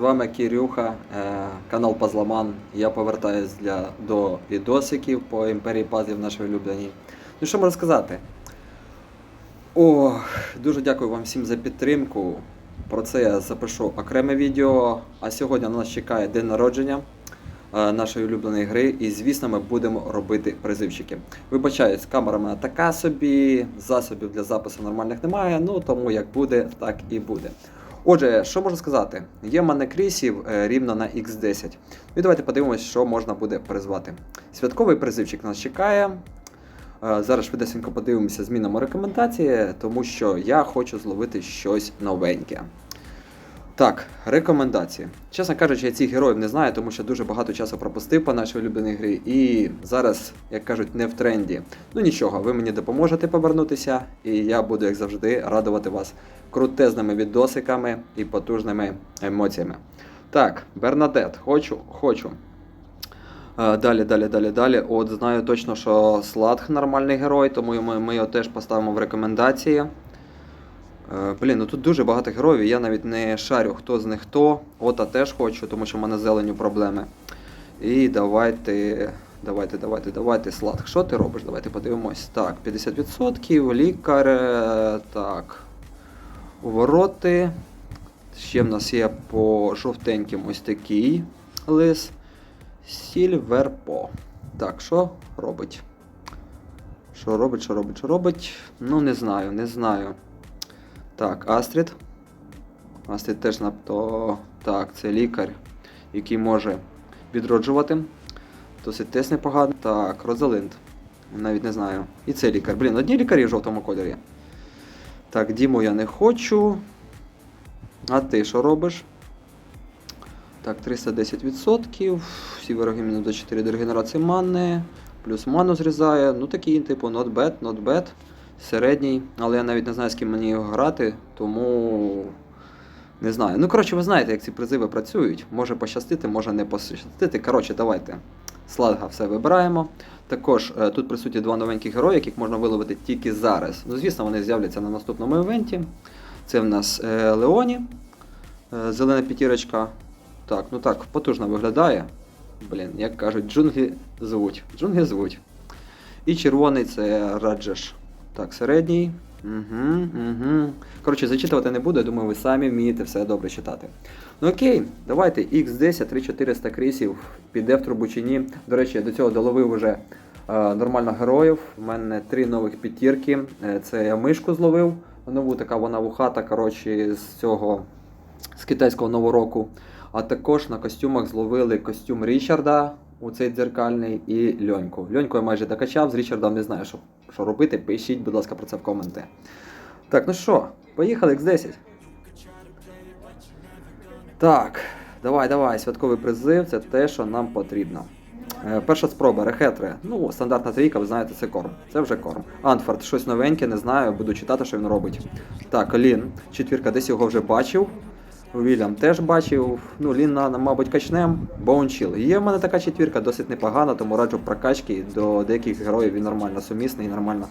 З вами Кирюха, е, канал Пазламан. Я повертаюсь для, до відосиків по імперії пазлів нашій улюбленій. Ну що можу сказати? Ох, дуже дякую вам всім за підтримку. Про це я запишу окреме відео. А сьогодні на нас чекає день народження е, нашої улюбленої гри. І звісно, ми будемо робити призивчики. Вибачаюсь, камера в мене така собі, засобів для запису нормальних немає, ну тому як буде, так і буде. Отже, що можна сказати? Є в мене крісів е, рівно на X10. Ну і давайте подивимось, що можна буде призвати. Святковий призивчик нас чекає. Е, Зараз швидесенько подивимося, змінимо рекомендації, тому що я хочу зловити щось новеньке. Так, рекомендації. Чесно кажучи, я цих героїв не знаю, тому що дуже багато часу пропустив по нашій улюбленій грі. І зараз, як кажуть, не в тренді. Ну нічого, ви мені допоможете повернутися, і я буду, як завжди, радувати вас крутезними відосиками і потужними емоціями. Так, Бернадет, хочу, хочу. Е, Далі, далі, далі, далі. От знаю точно, що Сладх нормальний герой, тому ми, ми його теж поставимо в рекомендації. Е, Блін, ну тут дуже багато героїв, я навіть не шарю, хто з них хто. Ота теж хочу, тому що в мене зеленю проблеми. І давайте. Давайте, давайте, давайте, Сладх. Що ти робиш? Давайте подивимось. Так, 50%, лікар. е, Так. Увороти. Ще в нас є по жовтеньким ось такий лис. Сільверпо. Так, що робить? Що робить, що робить, що робить? Ну, не знаю, не знаю. Так, Астрід. Астрід теж надто. Так, це лікар, який може відроджувати. Досить теж непогано. Так, Розалинд. Навіть не знаю. І це лікар. Блін, одні лікарі в жовтому кольорі. Так, Діму я не хочу. А ти що робиш? Так, 310%. Всі вороги мінус до 4 до регенерації мани. Плюс ману зрізає. Ну такий, типу, not bad, not bad. Середній. Але я навіть не знаю, з ким мені його грати, тому. Не знаю. Ну, коротше, ви знаєте, як ці призиви працюють. Може пощастити, може не пощастити. Коротше, давайте. Сладга все вибираємо. Також е, тут присутні два новенькі герої, яких можна виловити тільки зараз. Ну, звісно, вони з'являться на наступному івенті. Це в нас е, Леоні. Е, зелена п'ятірочка. Так, ну так, потужно виглядає. Блін, як кажуть, джунглі звуть. Джунглі звуть. І червоний це Раджеш. Так, середній. Угу, угу. Коротше, зачитувати не буду, я думаю, ви самі вмієте все добре читати. Ну окей, давайте X10, 3400 крісів, піде в трубу чи ні. До речі, я до цього доловив вже е, нормально героїв. У мене три нових п'ятірки. Е, це я мишку зловив. Нову така вона вухата, коротше, з цього з китайського нового року. А також на костюмах зловили костюм Річарда, у цей дзеркальний, і Льоньку. Льоньку я майже докачав, з Річардом не знаю, що, що робити. Пишіть, будь ласка, про це в коменти. Так, ну що, поїхали X10. Так, давай, давай, святковий призив це те, що нам потрібно. Е, Перша спроба, рехетри. Ну, стандартна трійка, ви знаєте, це корм. Це вже корм. Анфорд, щось новеньке, не знаю, буду читати, що він робить. Так, Лін, четвірка, десь його вже бачив. Вільям теж бачив. Ну, Лін, на- мабуть, качнем. Боунчіл. Є в мене така четвірка, досить непогана, тому раджу прокачки. До деяких героїв він нормально сумісний і нормально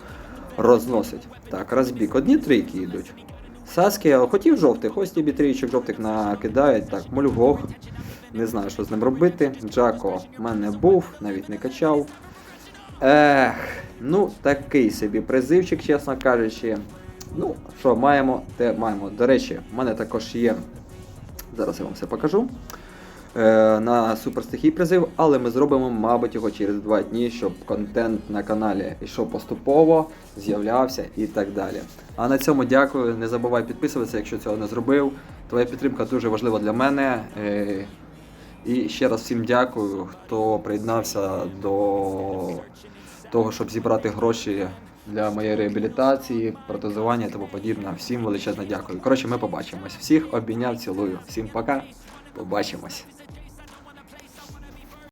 розносить. Так, розбік. Одні трійки йдуть. Саскі, хотів жовтих, ось тобі трійчик жовтих накидають. Так, Мульгох. Не знаю, що з ним робити. Джако в мене був, навіть не качав. Ех, ну такий собі призивчик, чесно кажучи. Ну, що, маємо, те маємо. До речі, в мене також є. Зараз я вам все покажу. Е, на суперстихій призив, але ми зробимо, мабуть, його через два дні, щоб контент на каналі йшов поступово, з'являвся і так далі. А на цьому дякую. Не забувай підписуватися, якщо цього не зробив. Твоя підтримка дуже важлива для мене. Е, і ще раз всім дякую, хто приєднався до того, щоб зібрати гроші для моєї реабілітації, протезування і тому подібне. Всім величезне дякую. Коротше, ми побачимось. Всіх обійняв, цілую. Всім пока. Побачимось.